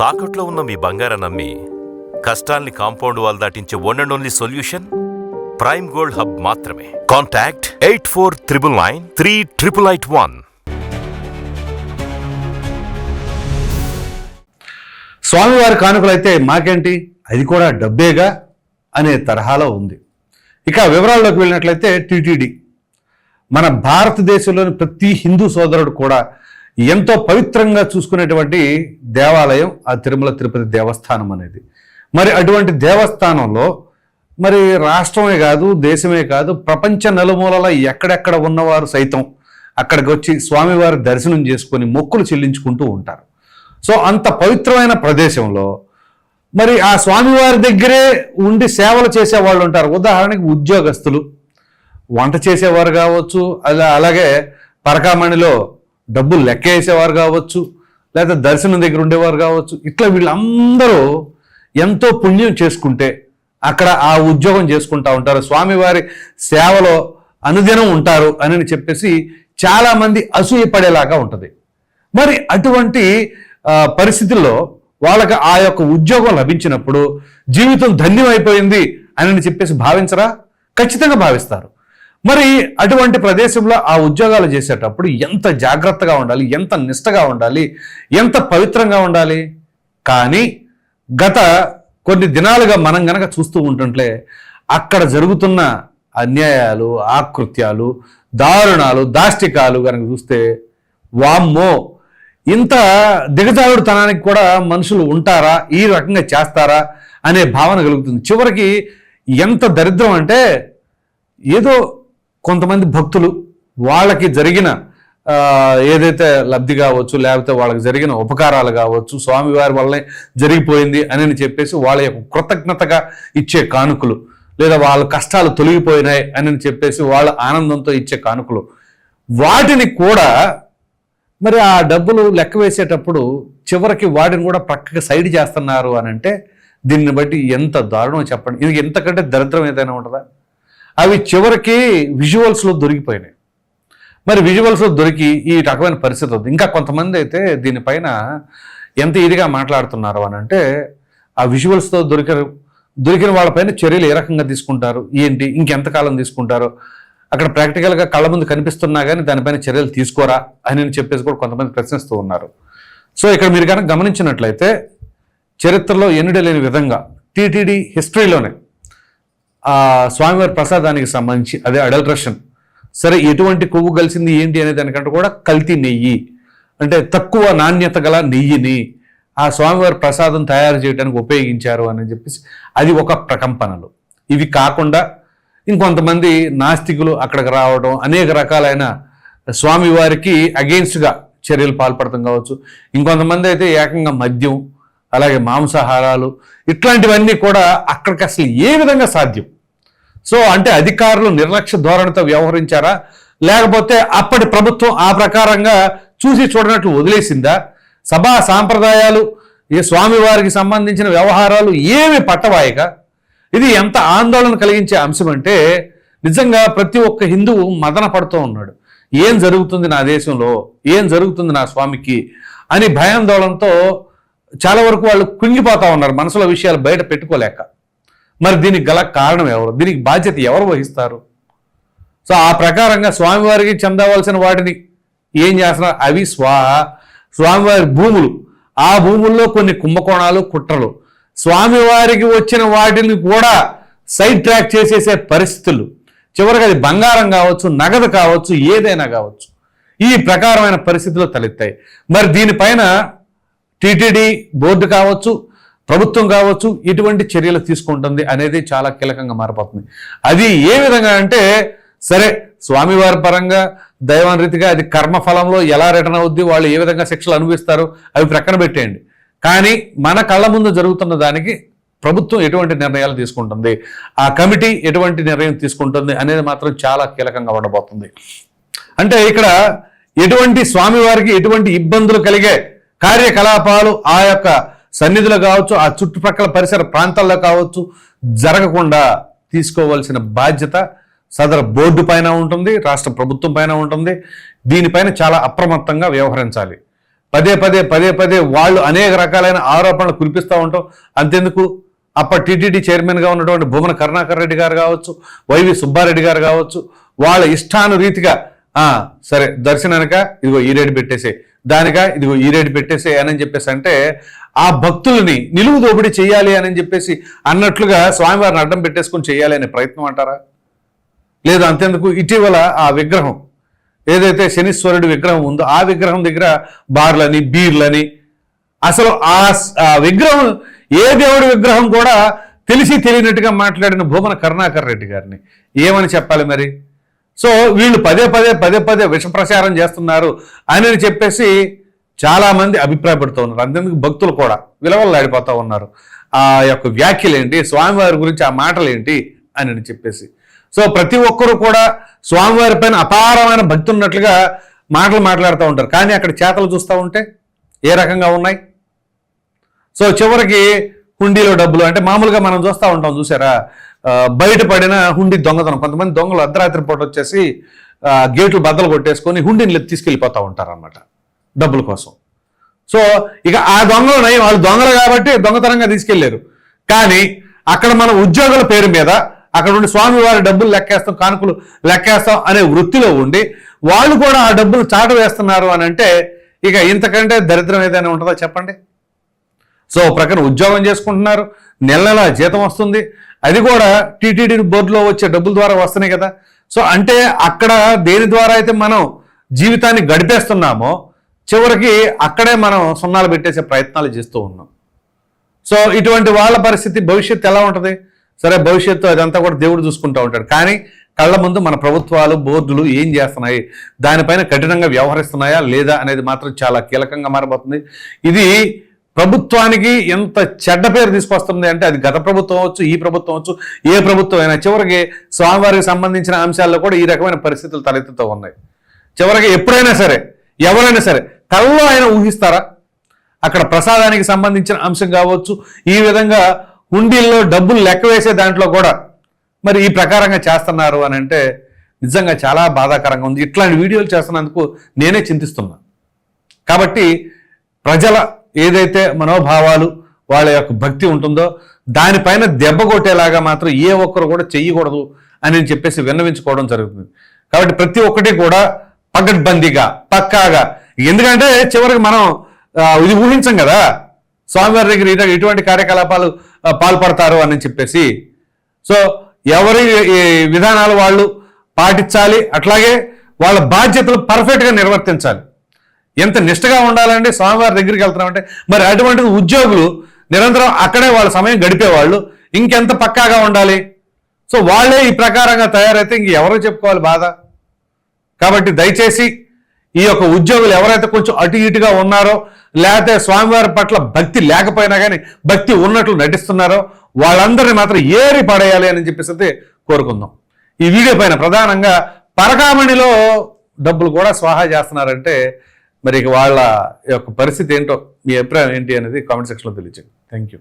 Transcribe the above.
తాకట్లో ఉన్న మీ బంగారం నమ్మి కష్టాల్ని compound wall దాటించే one and only solution prime gold hub మాత్రమే. Contact eight four triple nine three triple eight one స్వామివారి కానుకలైతే మాకేంటి? అది కూడా డబ్బేగా అనే తరహాలో ఉంది. ఇక వివరాల్లోకి వెళ్ళినట్లయితే టీటీడీ. మన భారతదేశంలోని ప్రతి హిందూ సోదరుడు కూడా ఎంతో పవిత్రంగా చూసుకునేటువంటి దేవాలయం ఆ తిరుమల తిరుపతి దేవస్థానం అనేది. మరి అటువంటి దేవస్థానంలో మరి రాష్ట్రమే కాదు దేశమే కాదు ప్రపంచ నలుమూలల ఎక్కడెక్కడ ఉన్నవారు సైతం అక్కడికి వచ్చి స్వామివారి దర్శనం చేసుకొని మొక్కులు చెల్లించుకుంటూ ఉంటారు. సో అంత పవిత్రమైన ప్రదేశంలో మరి ఆ స్వామివారి దగ్గరే ఉండి సేవలు చేసే వాళ్ళు ఉంటారు. ఉదాహరణకి ఉద్యోగస్తులు వంట చేసేవారు కావచ్చు అలా అలాగే పరకామణిలో డబ్బులు లెక్క వేసేవారు కావచ్చు లేదా దర్శనం దగ్గర ఉండేవారు కావచ్చు ఇట్లా వీళ్ళందరూ ఎంతో పుణ్యం చేసుకుంటే అక్కడ ఆ ఉద్యోగం చేసుకుంటా ఉంటారు. స్వామివారి సేవలో అనుదినం ఉంటారు అని చెప్పేసి చాలామంది అసూయపడేలాగా ఉంటుంది. మరి అటువంటి పరిస్థితుల్లో వాళ్ళకి ఆ యొక్క ఉద్యోగం లభించినప్పుడు జీవితం ధన్యమైపోయింది అని చెప్పేసి భావించరా? ఖచ్చితంగా భావిస్తారు. మరి అటువంటి ప్రదేశంలో ఆ ఉద్యోగాలు చేసేటప్పుడు ఎంత జాగ్రత్తగా ఉండాలి? ఎంత నిష్టగా ఉండాలి? ఎంత పవిత్రంగా ఉండాలి? కానీ గత కొన్ని దినాలుగా మనం గనక చూస్తూ ఉంటుంటే అక్కడ జరుగుతున్న అన్యాయాలు ఆకృత్యాలు దారుణాలు దాష్టికాలు కనుక చూస్తే వామ్మో! ఇంత దిగజారుడుతనానికి కూడా మనుషులు ఉంటారా? ఈ రకంగా చేస్తారా? అనే భావన కలుగుతుంది. చివరికి ఎంత దరిద్రం అంటే ఏదో కొంతమంది భక్తులు వాళ్ళకి జరిగిన ఏదైతే లబ్ధి కావచ్చు లేకపోతే వాళ్ళకి జరిగిన ఉపకారాలు కావచ్చు స్వామివారి వల్లనే జరిగిపోయింది అని చెప్పేసి వాళ్ళ యొక్క కృతజ్ఞతగా ఇచ్చే కానుకలు లేదా వాళ్ళ కష్టాలు తొలగిపోయినాయి అని చెప్పేసి వాళ్ళ ఆనందంతో ఇచ్చే కానుకలు. వాటిని కూడా మరి ఆ డబ్బులు లెక్క వేసేటప్పుడు చివరికి వాటిని కూడా పక్కకి సైడ్ చేస్తున్నారు అని అంటే దీన్ని బట్టి ఎంత దారుణం చెప్పండి. ఇది ఎంతకంటే దరిద్రం ఏదైనా ఉంటుందా? అవి చివరికి విజువల్స్లో దొరికిపోయినాయి. మరి విజువల్స్లో దొరికి ఈ రకమైన పరిస్థితి ఉంది ఇంకా కొంతమంది అయితే దీనిపైన ఎంత ఇదిగా మాట్లాడుతున్నారు అని అంటే ఆ విజువల్స్తో దొరికిన దొరికిన వాళ్ళపైన చర్యలు ఏ రకంగా తీసుకుంటారు? ఏంటి? ఇంకెంతకాలం తీసుకుంటారు? అక్కడ ప్రాక్టికల్గా కళ్ళ ముందు కనిపిస్తున్నా కానీ దానిపైన చర్యలు తీసుకోరా? అని చెప్పేసి కూడా కొంతమంది ప్రశ్నిస్తూ ఉన్నారు. సో ఇక్కడ మీరు కనుక గమనించినట్లయితే చరిత్రలో ఎన్నిడే లేని విధంగా టీటీడీ హిస్టరీలోనే స్వామివారి ప్రసాదానికి సంబంధించి అదే అడల్ట్రేషన్ సరే ఎటువంటి కొవ్వు కలిసింది ఏంటి అనే దానికంటే కూడా కల్తీ నెయ్యి. అంటే తక్కువ నాణ్యత గల నెయ్యిని ఆ స్వామివారి ప్రసాదం తయారు చేయడానికి ఉపయోగించారు అని చెప్పేసి అది ఒక ప్రకంపనలు. ఇవి కాకుండా ఇంకొంతమంది నాస్తికులు అక్కడికి రావడం అనేక రకాలైన స్వామివారికి అగెయిన్స్ట్గా చర్యలు పాల్పడటం కావచ్చు. ఇంకొంతమంది అయితే ఏకంగా మద్యం అలాగే మాంసాహారాలు ఇట్లాంటివన్నీ కూడా అక్కడికి అసలు ఏ విధంగా సాధ్యం? సో అంటే అధికారులు నిర్లక్ష్య ధోరణితో వ్యవహరించారా? లేకపోతే అప్పటి ప్రభుత్వం ఆ ప్రకారంగా చూసి చూడనట్లు వదిలేసిందా? సభా సాంప్రదాయాలు ఈ స్వామివారికి సంబంధించిన వ్యవహారాలు ఏమి పట్టవాయక ఇది ఎంత ఆందోళన కలిగించే అంశం అంటే నిజంగా ప్రతి ఒక్క హిందువు మదన పడుతూ ఉన్నాడు. ఏం జరుగుతుంది నా దేశంలో? ఏం జరుగుతుంది నా స్వామికి? అని భయాందోళనతో చాలా వరకు వాళ్ళు కుంగిపోతూ ఉన్నారు. మనసులో విషయాలు బయట పెట్టుకోలేక. మరి దీనికి గల కారణం ఎవరు? దీనికి బాధ్యత ఎవరు వహిస్తారు? సో ఆ ప్రకారంగా స్వామివారికి చెందవలసిన వాటిని ఏం చేస్తున్నారు? అవి స్వా స్వామివారి భూములు. ఆ భూముల్లో కొన్ని కుంభకోణాలు కుట్రలు. స్వామివారికి వచ్చిన వాటిని కూడా సైడ్ ట్రాక్ చేసేసే పరిస్థితులు. చివరికి అది బంగారం కావచ్చు నగదు కావచ్చు ఏదైనా కావచ్చు. ఈ ప్రకారమైన పరిస్థితులు తలెత్తాయి. మరి దీనిపైన టీటీడీ బోర్డు కావచ్చు ప్రభుత్వం కావచ్చు ఎటువంటి చర్యలు తీసుకుంటుంది అనేది చాలా కీలకంగా మారిపోతుంది. అది ఏ విధంగా అంటే సరే స్వామివారి పరంగా దైవాన్ రీతిగా అది కర్మఫలంలో ఎలా రిటర్న్ అవుద్ది వాళ్ళు ఏ విధంగా శిక్షలు అనుభవిస్తారు అవి ప్రక్కన పెట్టేయండి. కానీ మన కళ్ళ ముందు జరుగుతున్న దానికి ప్రభుత్వం ఎటువంటి నిర్ణయాలు తీసుకుంటుంది ఆ కమిటీ ఎటువంటి నిర్ణయం తీసుకుంటుంది అనేది మాత్రం చాలా కీలకంగా ఉండబోతుంది. అంటే ఇక్కడ ఎటువంటి స్వామివారికి ఎటువంటి ఇబ్బందులు కలిగే కార్యకలాపాలు ఆ యొక్క సన్నిధిలో కావచ్చు ఆ చుట్టుపక్కల పరిసర ప్రాంతాల్లో కావచ్చు జరగకుండా తీసుకోవాల్సిన బాధ్యత సదర బోర్డు పైన ఉంటుంది రాష్ట్ర ప్రభుత్వం పైన ఉంటుంది. దీనిపైన చాలా అప్రమత్తంగా వ్యవహరించాలి. పదే పదే పదే పదే వాళ్ళు అనేక రకాలైన ఆరోపణలు కురిపిస్తూ ఉంటాం. అంతెందుకు? అప్పటి టీటీడీ చైర్మన్గా ఉన్నటువంటి భూమన కరుణాకర్ రెడ్డి గారు కావచ్చు వైవి సుబ్బారెడ్డి గారు కావచ్చు వాళ్ళ ఇష్టానురీతిగా సరే దర్శనానిక ఇదిగో ఈ రేటు పెట్టేసే దానిక ఇదిగో ఈ రేటు పెట్టేసే అని చెప్పేసి అంటే ఆ భక్తుల్ని నిలువు దోపిడీ చేయాలి అని చెప్పేసి అన్నట్లుగా స్వామివారిని అడ్డం పెట్టేసుకొని చేయాలి అనే ప్రయత్నం అంటారా? లేదు అంతెందుకు? ఇటీవల ఆ విగ్రహం ఏదైతే శనీశ్వరుడి విగ్రహం ఉందో ఆ విగ్రహం దగ్గర బార్లని బీర్లని అసలు ఆ ఆ విగ్రహం ఏ దేవుడి విగ్రహం కూడా తెలిసి తెలియనట్టుగా మాట్లాడిన భూమన కరుణాకర్ రెడ్డి గారిని. ఏమని చెప్పాలి మరి? సో వీళ్ళు పదే పదే పదే పదే విష ప్రచారం చేస్తున్నారు అని చెప్పేసి చాలామంది అభిప్రాయపడుతూ ఉన్నారు. అంతేందుకు భక్తులు కూడా విలవల్లాడిపోతూ ఉన్నారు. ఆ యొక్క వ్యాఖ్యలు ఏంటి స్వామివారి గురించి ఆ మాటలు ఏంటి అని చెప్పేసి. సో ప్రతి ఒక్కరూ కూడా స్వామివారి పైన అపారమైన భక్తి ఉన్నట్లుగా మాటలు మాట్లాడుతూ ఉంటారు. కానీ అక్కడ చేతలు చూస్తూ ఉంటే ఏ రకంగా ఉన్నాయి? సో చివరికి హుండీలో డబ్బులు అంటే మామూలుగా మనం చూస్తూ ఉంటాం చూసారా? బయటపడిన హుండీ దొంగతనం. కొంతమంది దొంగలు అర్ధరాత్రి పూట వచ్చేసి గేట్లు బద్దలు కొట్టేసుకొని హుండీని తీసుకెళ్ళిపోతూ ఉంటారన్నమాట. డబ్బుల కోసం. సో ఇక ఆ దొంగలు వాళ్ళు దొంగలు కాబట్టి దొంగతనంగా తీసుకెళ్ళారు. కానీ అక్కడ మన ఉద్యోగుల పేరు మీద అక్కడ ఉండి స్వామివారి డబ్బులు లెక్కేస్తాం కానుకలు లెక్కేస్తాం అనే వృత్తిలో ఉండి వాళ్ళు కూడా ఆ డబ్బులు చాట వేస్తున్నారు అని అంటే ఇక ఇంతకంటే దరిద్రం ఏదైనా ఉంటుందా చెప్పండి? సో ప్రకారం ఉద్యోగం చేసుకుంటున్నారు నెల నెల జీతం వస్తుంది అది కూడా టీటీడీ బోర్డులో వచ్చే డబ్బుల ద్వారా వస్తున్నాయి కదా. సో అంటే అక్కడ దేని ద్వారా అయితే మనం జీవితాన్ని గడిపేస్తున్నామో చివరికి అక్కడే మనం సున్నాలు పెట్టేసే ప్రయత్నాలు చేస్తూ ఉన్నాం. సో ఇటువంటి వాళ్ళ పరిస్థితి భవిష్యత్తు ఎలా ఉంటుంది? సరే భవిష్యత్తు అదంతా కూడా దేవుడు చూసుకుంటూ ఉంటాడు. కానీ కళ్ళ ముందు మన ప్రభుత్వాలు బోర్డులు ఏం చేస్తున్నాయి? దానిపైన కఠినంగా వ్యవహరిస్తున్నాయా లేదా అనేది మాత్రం చాలా కీలకంగా మారిపోతుంది ఇది ప్రభుత్వానికి ఎంత చెడ్డ పేరు తీసుకొస్తుంది అంటే అది గత ప్రభుత్వం అవచ్చు ఈ ప్రభుత్వం అవచ్చు ఏ ప్రభుత్వం అయినా చివరికి స్వామివారికి సంబంధించిన అంశాల్లో కూడా ఈ రకమైన పరిస్థితులు తలెత్తుతూ ఉన్నాయి. చివరికి ఎప్పుడైనా సరే ఎవరైనా సరే కళ్ళలో ఆయన ఊహిస్తారా? అక్కడ ప్రసాదానికి సంబంధించిన అంశం కావచ్చు ఈ విధంగా హుండీల్లో డబ్బులు లెక్క వేసే దాంట్లో కూడా మరి ఈ ప్రకారంగా చేస్తున్నారు అని అంటే నిజంగా చాలా బాధాకరంగా ఉంది. ఇట్లాంటి వీడియోలు చేస్తున్నందుకు నేనే చింతిస్తున్నా. కాబట్టి ప్రజల ఏదైతే మనోభావాలు వాళ్ళ యొక్క భక్తి ఉంటుందో దానిపైన దెబ్బ కొట్టేలాగా మాత్రం ఏ ఒక్కరు కూడా చెయ్యకూడదు అని చెప్పేసి విన్నవించుకోవడం జరుగుతుంది. కాబట్టి ప్రతి ఒక్కటి కూడా పగడ్బందీగా పక్కాగా ఎందుకంటే చివరికి మనం ఇది ఊహించం కదా. స్వామివారి దగ్గర ఇటువంటి కార్యకలాపాలు పాల్పడతారు అని చెప్పేసి. సో ఎవరి ఈ విధానాలు వాళ్ళు పాటించాలి అట్లాగే వాళ్ళ బాధ్యతలు పర్ఫెక్ట్గా నిర్వర్తించాలి. ఎంత నిష్టగా ఉండాలండి స్వామివారి దగ్గరికి వెళ్తున్నామంటే మరి అటువంటిది ఉద్యోగులు నిరంతరం అక్కడే వాళ్ళ సమయం గడిపేవాళ్ళు ఇంకెంత పక్కాగా ఉండాలి? సో వాళ్ళే ఈ ప్రకారంగా తయారైతే ఇంక ఎవరో చెప్పుకోవాలి బాధ. కాబట్టి దయచేసి ఈ యొక్క ఉద్యోగులు ఎవరైతే కొంచెం అటు ఇటుగా ఉన్నారో లేకపోతే స్వామివారి పట్ల భక్తి లేకపోయినా కానీ భక్తి ఉన్నట్లు నటిస్తున్నారో వాళ్ళందరినీ మాత్రం ఏరి పడేయాలి అని చెప్పేసి కోరుకుందాం. ఈ వీడియో పైన ప్రధానంగా పరకామణిలో డబ్బులు కూడా స్వాహా చేస్తున్నారంటే మరి వాళ్ళ యొక్క పరిస్థితి ఏంటో మీ అభిప్రాయం ఏంటి అనేది కామెంట్ సెక్షన్లో తెలియచేయండి. Thank you